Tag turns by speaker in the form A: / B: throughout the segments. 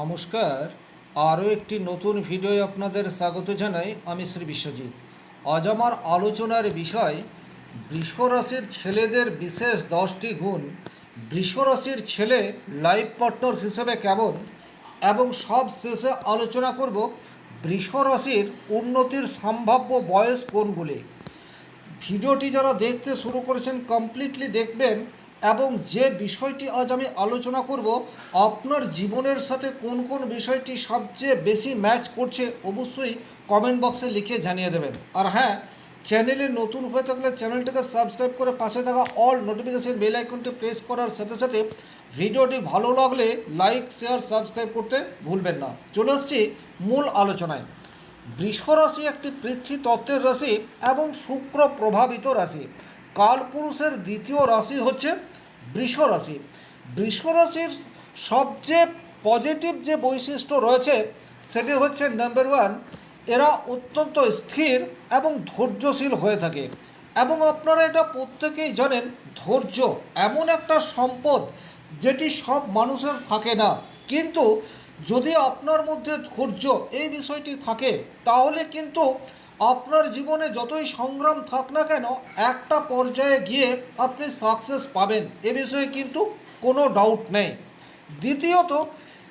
A: নমস্কার। আরও একটি নতুন ভিডিও আপনাদের স্বাগত জানাই আমি শ্রী বিশ্বজিৎ। আজ আমার আলোচনার বিষয়, বৃষরাশির ছেলেদের বিশেষ দশটি গুণ, বৃষরাশির ছেলে লাইফ পার্টনার হিসেবে কেমন, এবং সব শেষে আলোচনা করব বৃষরাশির উন্নতির সম্ভাব্য বয়স কোনগুলি। ভিডিওটি যারা দেখতে শুরু করেছেন কমপ্লিটলি দেখবেন এবং যে বিষয়টি আজ আমি আলোচনা করব, আপনার জীবনের সাথে কোন কোন বিষয়টি সবচেয়ে বেশি ম্যাচ করছে অবশ্যই কমেন্ট বক্সে লিখে জানিয়ে দেবেন। আর হ্যাঁ চ্যানেলে নতুন হয়ে থাকলে চ্যানেলটাকে সাবস্ক্রাইব করে পাশে থাকা অল নোটিফিকেশন বেল আইকনটি প্রেস করার সাথে সাথে ভিডিওটি ভালো লাগলে লাইক শেয়ার সাবস্ক্রাইব করতে ভুলবেন না। চলে আসছি মূল আলোচনায়। বৃষরাশি একটি পৃথ্বী তত্ত্বের রাশি এবং শুক্র প্রভাবিত রাশি। কালপুরুষের দ্বিতীয় রাশি হচ্ছে বৃষ রাশি বৃষ রাশির সবচেয়ে পজিটিভ যে বৈশিষ্ট্য রয়েছে, সেটি হচ্ছে নাম্বার ওয়ান এরা অত্যন্ত স্থির এবং ধৈর্যশীল হয়ে থাকে। এবং আপনারা এটা প্রত্যেকেই জানেন, ধৈর্য এমন একটা সম্পদ যেটি সব মানুষের থাকে না। কিন্তু যদি আপনার মধ্যে ধৈর্য এই বিষয়টি থাকে, তাহলে কিন্তু আপনার জীবনে যতই সংগ্রাম থাক না কেন, একটা পর্যায়ে গিয়ে আপনি সাকসেস পাবেন। এ বিষয়ে কিন্তু কোনো ডাউট নেই। দ্বিতীয়ত,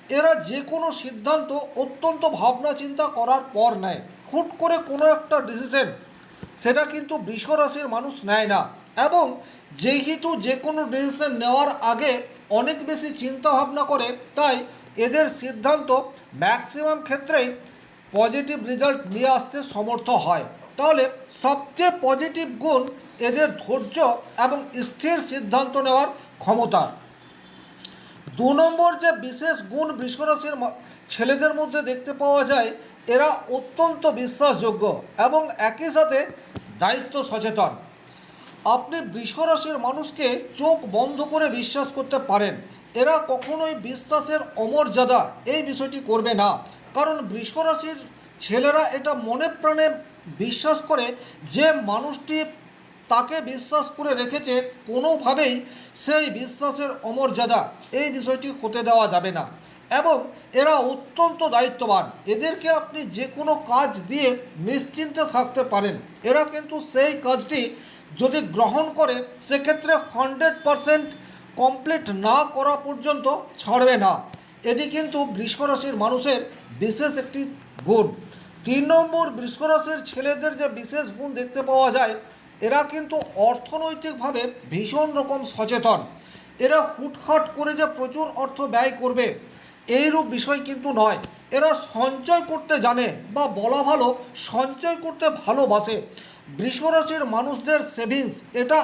A: এরা যে কোনো সিদ্ধান্ত অত্যন্ত ভাবনা চিন্তা করার পর নেয়। হুট করে কোনো একটা ডিসিশন সেটা কিন্তু বৃষ রাশির মানুষ নেয় না। এবং যেহেতু যে কোনো ডিসিশন নেওয়ার আগে অনেক বেশি চিন্তা ভাবনা করে, তাই এদের সিদ্ধান্ত ম্যাক্সিমাম ক্ষেত্রেই পজিটিভ রেজাল্ট নিয়ে আসতে সমর্থ হয়। তাহলে সবচেয়ে পজিটিভ গুণ এদের ধৈর্য এবং স্থির সিদ্ধান্ত নেওয়ার ক্ষমতা। দু নম্বর যে বিশেষ গুণ বৃষরাশির ছেলেদের মধ্যে দেখতে পাওয়া যায়, এরা অত্যন্ত বিশ্বাসযোগ্য এবং একই সাথে দায়িত্ব সচেতন। আপনি বৃষরাশির মানুষকে চোখ বন্ধ করে বিশ্বাস করতে পারেন। এরা কখনোই বিশ্বাসের অমর্যাদা এই বিষয়টি করবে না। কারণ বৃষরাশির ছেলেরা এটা মনে প্রাণে বিশ্বাস করে যে মানুষটি তাকে বিশ্বাস করে রেখেছে, কোনোভাবেই সেই বিশ্বাসের অমর্যাদা এই বিষয়টি হতে দেওয়া যাবে না। এবং এরা অত্যন্ত দায়িত্ববান। এদেরকে আপনি যে কোনো কাজ দিয়ে নিশ্চিন্তে থাকতে পারেন। এরা কিন্তু সেই কাজটি যদি গ্রহণ করে, সেক্ষেত্রে হান্ড্রেড পারসেন্ট কমপ্লিট না করা পর্যন্ত ছাড়বে না। এটি কিন্তু বৃষরাশির মানুষের বিশেষ একটি গুণ। তিন নম্বর বৃষরাশির ছেলেদের যে বিশেষ গুণ দেখতে পাওয়া যায়, এরা কিন্তু অর্থনৈতিকভাবে ভীষণ রকম সচেতন। এরা হুটহাট করে যে প্রচুর অর্থ ব্যয় করবে, এইরূপ বিষয় কিন্তু নয়। এরা সঞ্চয় করতে জানে বা বলা ভালো সঞ্চয় করতে ভালোবাসে। বৃষরাশির মানুষদের সেভিংস, এটা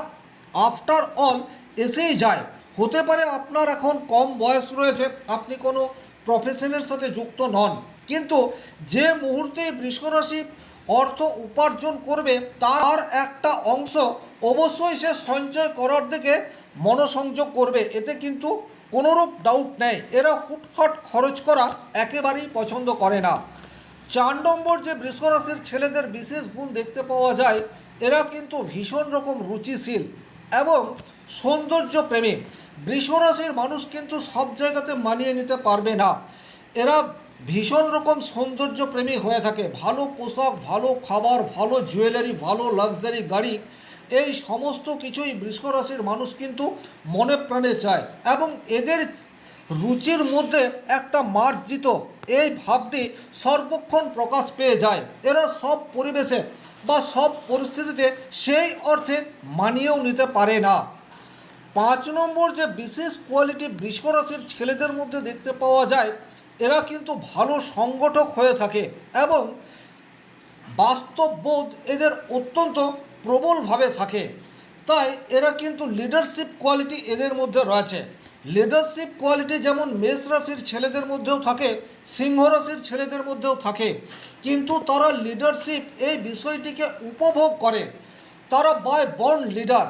A: আফটার অল এসেই যায়। হতে পারে আপনার এখন কম বয়স রয়েছে, আপনি কোনো প্রফেশনের সাথে যুক্ত নন। কিন্তু যে মুহূর্তে বৃষরাশি অর্থ উপার্জন করবে, তার একটা অংশ অবশ্যই সে সঞ্চয় করার দিকে মনোসংযোগ করবে। এতে কিন্তু কোনোরূপ ডাউট নেই। এরা হুটহাট খরচ করা একেবারেই পছন্দ করে না। চার নম্বর যে বৃষরাশির ছেলেদের বিশেষ গুণ দেখতে পাওয়া যায়, এরা কিন্তু ভীষণ রকম রুচিশীল এবং সৌন্দর্য প্রেমী বৃষরাশির মানুষ কিন্তু সব জায়গাতে মানিয়ে নিতে পারবে না। এরা ভীষণ রকম সৌন্দর্য প্রেমী হয়ে থাকে। ভালো পোশাক, ভালো খাবার, ভালো জুয়েলারি ভালো লাক্সারি গাড়ি, এই সমস্ত কিছুই বৃষরাশির মানুষ কিন্তু মনে প্রাণে চায় এবং এদের রুচির মধ্যে একটা মার্জিত এই ভাবটি সর্বক্ষণ প্রকাশ পেয়ে যায়। এরা সব পরিবেশে বা সব পরিস্থিতিতে সেই অর্থে মানিয়েও নিতে পারে না। পাঁচ নম্বর যে বিশেষ কোয়ালিটি বৃষরাশির ছেলেদের মধ্যে দেখতে পাওয়া যায়, এরা কিন্তু ভালো সংগঠক হয়ে থাকে এবং বাস্তববোধ এদের অত্যন্ত প্রবলভাবে থাকে। তাই এরা কিন্তু লিডারশিপ কোয়ালিটি এদের মধ্যে রয়েছে। লিডারশিপ কোয়ালিটি যেমন মেষ রাশির ছেলেদের মধ্যেও থাকে, সিংহ রাশির ছেলেদের মধ্যেও থাকে। কিন্তু তারা লিডারশিপ এই বিষয়টিকে উপভোগ করে। তারা বাই বর্ন লিডার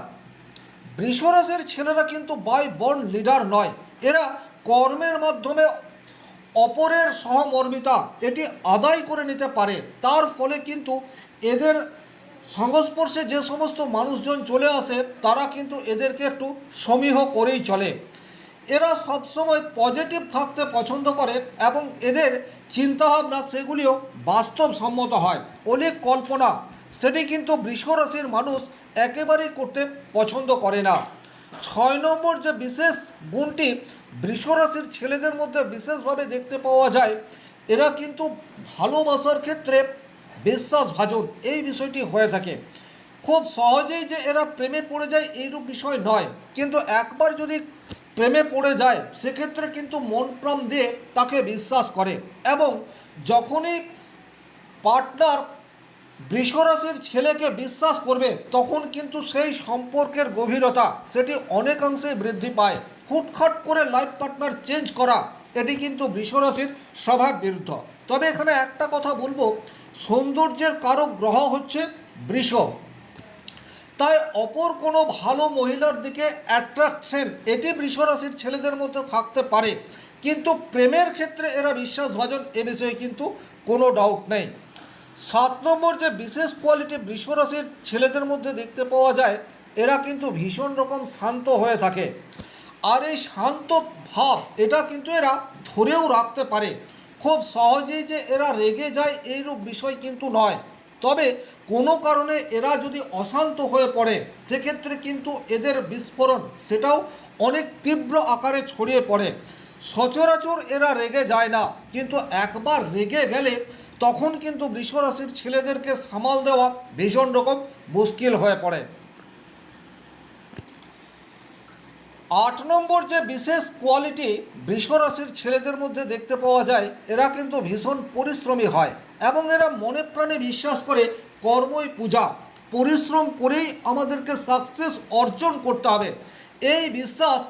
A: বৃষরাশির ছেলেরা কিন্তু বাই বর্ন লিডার নয়। এরা কর্মের মাধ্যমে অপরের সহমর্মিতা, এটি আদায় করে নিতে পারে। তার ফলে কিন্তু এদের সংস্পর্শে যে সমস্ত মানুষজন চলে আসে, তারা কিন্তু এদেরকে একটু সমীহ করেই চলে। এরা সবসময় পজিটিভ থাকতে পছন্দ করে এবং এদের চিন্তাভাবনা সেগুলিও বাস্তবসম্মত হয়। অলিক কল্পনা, সেটি কিন্তু বৃষরাশির মানুষ একেবারেই করতে পছন্দ করে না। ছয় নম্বর যে বিশেষ গুণটি বৃষরাশির ছেলেদের মধ্যে বিশেষভাবে দেখতে পাওয়া যায়, এরা কিন্তু ভালোবাসার ক্ষেত্রে বিশ্বাসভাজন, এই বিষয়টি হয়ে থাকে। খুব সহজেই যে এরা প্রেমে পড়ে যায় এইরূপ বিষয় নয়, কিন্তু একবার যদি প্রেমে পড়ে যায়, সেক্ষেত্রে কিন্তু মন প্রাণ দিয়ে তাকে বিশ্বাস করে এবং যখনই পার্টনার বৃষরাশির ছেলেকে বিশ্বাস করবে, তখন কিন্তু সেই সম্পর্কের গভীরতা সেটি অনেকাংশেই বৃদ্ধি পায়। হুটখাট করে লাইফ পার্টনার চেঞ্জ করা, এটি কিন্তু বৃষরাশির স্বভাব বিরুদ্ধ। তবে এখানে একটা কথা বলব, সৌন্দর্যের কারক গ্রহ হচ্ছে বৃষ। তাই অপর কোনো ভালো মহিলার দিকে অ্যাট্রাকশন এটি বৃষরাশির ছেলেদের মধ্যে থাকতে পারে। কিন্তু প্রেমের ক্ষেত্রে এরা বিশ্বাসভাজন এ বিষয়ে কিন্তু কোনো ডাউট নেই। সাত নম্বর যে বিশেষ কোয়ালিটি বৃষরাশির ছেলেদের মধ্যে দেখতে পাওয়া যায়, এরা কিন্তু ভীষণ রকম শান্ত হয়ে থাকে। আর এই শান্ত ভাব, এটা কিন্তু এরা ধরেও রাখতে পারে। খুব সহজেই যে এরা রেগে যায়, এইরূপ বিষয় কিন্তু নয়। তবে কোনো কারণে এরা যদি অশান্ত হয়ে পড়ে, সেক্ষেত্রে কিন্তু এদের বিস্ফোরণ, সেটাও অনেক তীব্র আকারে ছড়িয়ে পড়ে। সচরাচর এরা রেগে যায় না, কিন্তু একবার রেগে গেলে তখন কিন্তু বৃষরাশির ছেলেদেরকে সামাল দেওয়া ভীষণ রকম মুশকিল হয়ে পড়ে। আট নম্বর যে বিশেষ কোয়ালিটি বৃষরাশির ছেলেদের মধ্যে দেখতে পাওয়া যায়, এরা কিন্তু ভীষণ পরিশ্রমী হয় এবং এরা মনে প্রাণে বিশ্বাস করে কর্মই পূজা। পরিশ্রম করেই আমাদেরকে সাকসেস অর্জন করতে হবে। এই বিশ্বাস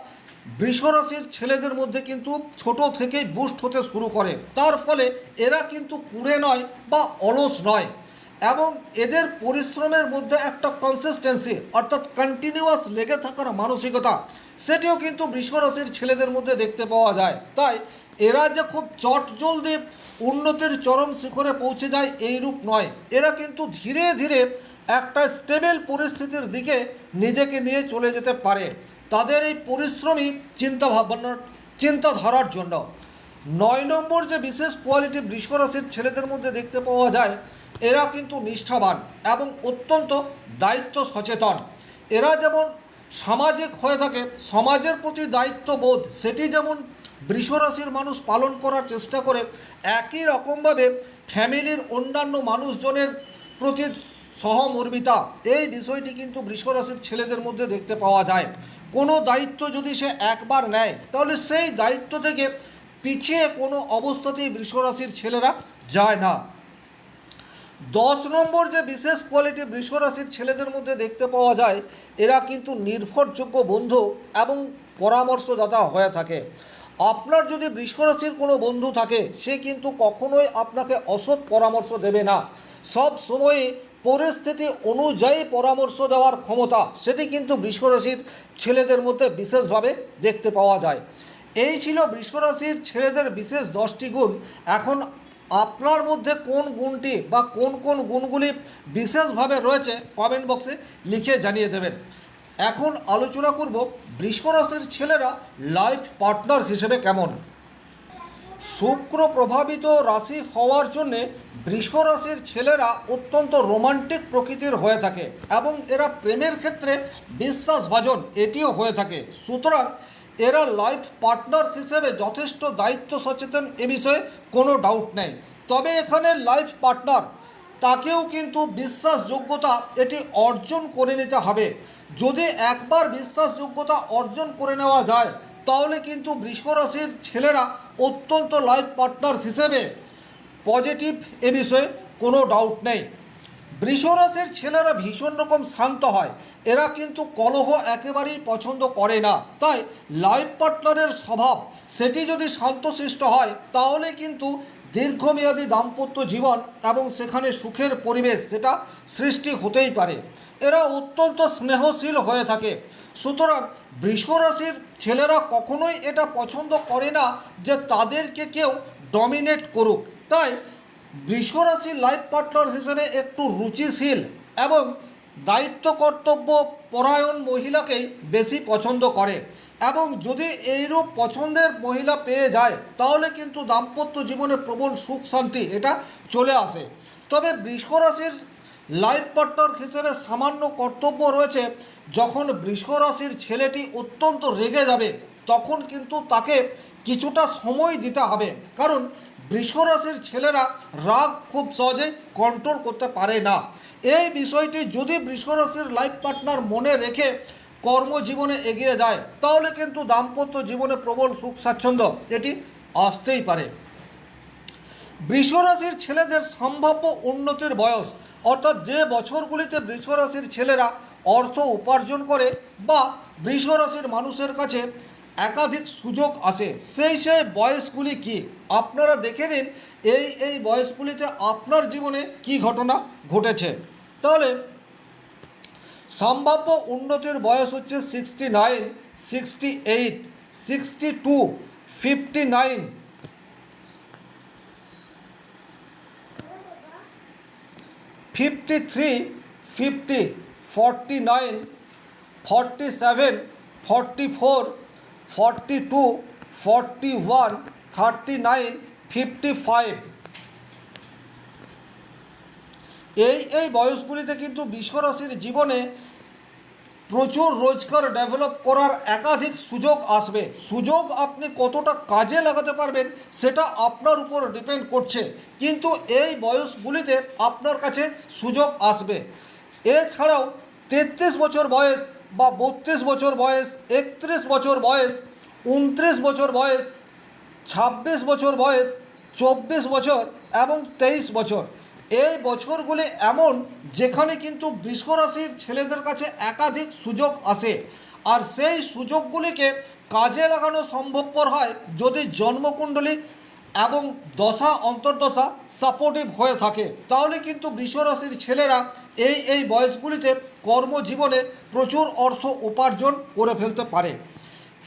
A: বৃষরাশির ছেলেদের মধ্যে কিন্তু ছোট থেকেই বুস্ট হতে শুরু করে। তার ফলে এরা কিন্তু কুড়ে নয় বা অলস নয় এবং এদের পরিশ্রমের মধ্যে একটা কনসিস্টেন্সি অর্থাৎ কন্টিনিউয়াস লেগে থাকার মানসিকতা, সেটিও কিন্তু বৃষরাশির ছেলেদের মধ্যে দেখতে পাওয়া যায়। তাই এরা যে খুব চট জলদি উন্নতির চরম শিখরে পৌঁছে যায় এইরূপ নয়। এরা কিন্তু ধীরে ধীরে একটা স্টেবল পরিস্থিতির দিকে নিজেকে নিয়ে চলে যেতে পারে। তাদের এই পরিশ্রমী চিন্তা ভাবনার চিন্তাধারার জন্য। নয় নম্বর যে বিশেষ কোয়ালিটি বৃষরাশির ছেলেদের মধ্যে দেখতে পাওয়া যায়, এরা কিন্তু নিষ্ঠাবান এবং অত্যন্ত দায়িত্ব সচেতন। এরা যেমন সামাজিক হয়ে থাকে, সমাজের প্রতি দায়িত্ববোধ, সেটি যেমন বৃষরাশির মানুষ পালন করার চেষ্টা করে, একই রকমভাবে ফ্যামিলির অন্যান্য মানুষজনের প্রতি সহমর্মিতা। এই বিষয়টি কিন্তু বৃষরাশির ছেলেদের মধ্যে দেখতে পাওয়া যায়। কোনো দায়িত্ব যদি সে একবার নেয়, তাহলে সেই দায়িত্ব থেকে পিছিয়ে কোনো অবস্থাতেই বৃষরাশির ছেলেরা যায় না। দশ নম্বর যে বিশেষ কোয়ালিটি বৃষরাশির ছেলেদের মধ্যে দেখতে পাওয়া যায়, এরা কিন্তু নির্ভরযোগ্য বন্ধু এবং পরামর্শদাতা হয়ে থাকে। আপনার যদি বৃষরাশির কোনো বন্ধু থাকে, সে কিন্তু কখনোই আপনাকে অসৎ পরামর্শ দেবে না। সব সময়ে পরিস্থিতি অনুযায়ী পরামর্শ দেওয়ার ক্ষমতা সেটি কিন্তু বৃষরাশির ছেলেদের মধ্যে বিশেষভাবে দেখতে পাওয়া যায়। এই ছিল বৃষরাশির ছেলেদের বিশেষ দশটি গুণ। এখন আপনার মধ্যে কোন গুণটি বা কোন কোন গুণগুলি বিশেষভাবে রয়েছে কমেন্ট বক্সে লিখে জানিয়ে দেবেন। এখন আলোচনা করব বৃষরাশির ছেলেরা লাইফ পার্টনার হিসেবে কেমন? শুক্র প্রভাবিত রাশি হওয়ার জন্যে বৃষ রাশির ছেলেরা অত্যন্ত রোমান্টিক প্রকৃতির হয়ে থাকে এবং এরা প্রেমের ক্ষেত্রে বিশ্বাসভাজন, এটিও হয়ে থাকে। সুতরাং এরা লাইফ পার্টনার হিসেবে যথেষ্ট দায়িত্ব সচেতন এ বিষয়ে কোনো ডাউট নেই। তবে এখানে লাইফ পার্টনার, তাকেও কিন্তু বিশ্বাসযোগ্যতা এটি অর্জন করে নিতে হবে। যদি একবার বিশ্বাসযোগ্যতা অর্জন করে নেওয়া যায়, তাহলে কিন্তু বৃষরাশির ছেলেরা অত্যন্ত লাইফ পার্টনার হিসেবে পজিটিভ এ বিষয়ে কোনো ডাউট নেই। বৃষরাশির ছেলেরা ভীষণ রকম শান্ত হয়। এরা কিন্তু কলহ একেবারেই পছন্দ করে না। তাই লাইফ পার্টনারের স্বভাব, সেটি যদি শান্তশিষ্ট হয়, তাহলে কিন্তু দীর্ঘমেয়াদী দাম্পত্য জীবন এবং সেখানে সুখের পরিবেশ সেটা সৃষ্টি হতেই পারে। এরা অত্যন্ত স্নেহশীল হয়ে থাকে। সুতরাং বৃষরাশির ছেলেরা কখনোই এটা পছন্দ করে না যে তাদেরকে কেউ ডমিনেট করুক। তাই বৃষরাশির লাইফ পার্টনার হিসেবে একটু রুচিশীল এবং দায়িত্ব কর্তব্য পরায়ণ মহিলাকেই বেশি পছন্দ করে। এবং যদি এইরূপ পছন্দের মহিলা পেয়ে যায়, তাহলে কিন্তু দাম্পত্য জীবনে প্রবল সুখ শান্তি এটা চলে আসে। তবে বৃষ রাশির লাইফ পার্টনার হিসেবে সামান্য কর্তব্য রয়েছে, যখন বৃষ রাশির ছেলেটি অত্যন্ত রেগে যাবে, তখন কিন্তু তাকে কিছুটা সময় দিতে হবে। কারণ বৃষ রাশির ছেলেরা রাগ খুব সহজে কন্ট্রোল করতে পারে না। এই বিষয়টি যদি বৃষ রাশির লাইফ পার্টনার মনে রেখে কর্মজীবনে এগিয়ে যায়, তাহলে কিন্তু দাম্পত্য জীবনে প্রবল সুখ স্বাচ্ছন্দ্য এটি আসতেই পারে। বৃষরাশির ছেলেদের সম্ভাব্য উন্নতির বয়স, অর্থাৎ যে বছরগুলিতে বৃষরাশির ছেলেরা অর্থ উপার্জন করে বা বৃষরাশির মানুষের কাছে একাধিক সুযোগ আসে সেই সেই বয়সগুলি কি? আপনারা দেখে নিন, এই এই বয়সগুলিতে আপনার জীবনে কি ঘটনা ঘটেছে। তাহলে, সম্ভাব্য উন্নতির বয়স হচ্ছে sixty nine sixty eight sixty two fifty nine fifty three fifty forty nine forty seven forty four forty two forty one thirty nine fifty five এই এই বয়সগুলিতে কিন্তু বিশ্বরাশির জীবনে প্রচুর রোজগার ডেভেলপ করার একাধিক সুযোগ আসবে। সুযোগ আপনি কতটা কাজে লাগাতে পারবেন সেটা আপনার উপর ডিপেন্ড করছে। কিন্তু এই বয়সগুলিতে আপনার কাছে সুযোগ আসবে। এছাড়াও তেত্রিশ বছর বয়স বা বত্রিশ বছর বয়স, একত্রিশ বছর বয়স, উনত্রিশ বছর বয়স, ছাব্বিশ বছর বয়স, চব্বিশ বছর এবং তেইশ বছর। এই বছরগুলি এমন যেখানে কিন্তু বৃষরাশির ছেলেদের কাছে একাধিক সুযোগ আসে। আর সেই সুযোগগুলিকে কাজে লাগানো সম্ভবপর হয় যদি জন্মকুণ্ডলী এবং দশা অন্তর্দশা সাপোর্টিভ হয়ে থাকে। তাহলে কিন্তু বৃষরাশির ছেলেরা এই এই বয়সগুলিতে কর্মজীবনে প্রচুর অর্থ উপার্জন করে ফেলতে পারে।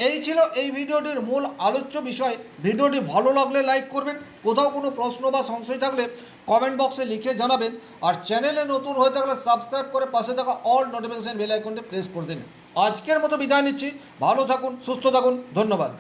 A: এই ছিল এই ভিডিওটির মূল আলোচ্য বিষয়। ভিডিওটি ভালো লাগলে লাইক করবেন, কোথাও কোনো প্রশ্ন বা সংশয় থাকলে কমেন্ট বক্সে লিখে জানাবেন, আর চ্যানেলে নতুন হয়ে থাকলে সাবস্ক্রাইব করে পাশে থাকা অল নোটিফিকেশান বেল আইকনটি প্রেস করে দিন। আজকের মতো বিদায় নিচ্ছি। ভালো থাকুন, সুস্থ থাকুন, ধন্যবাদ।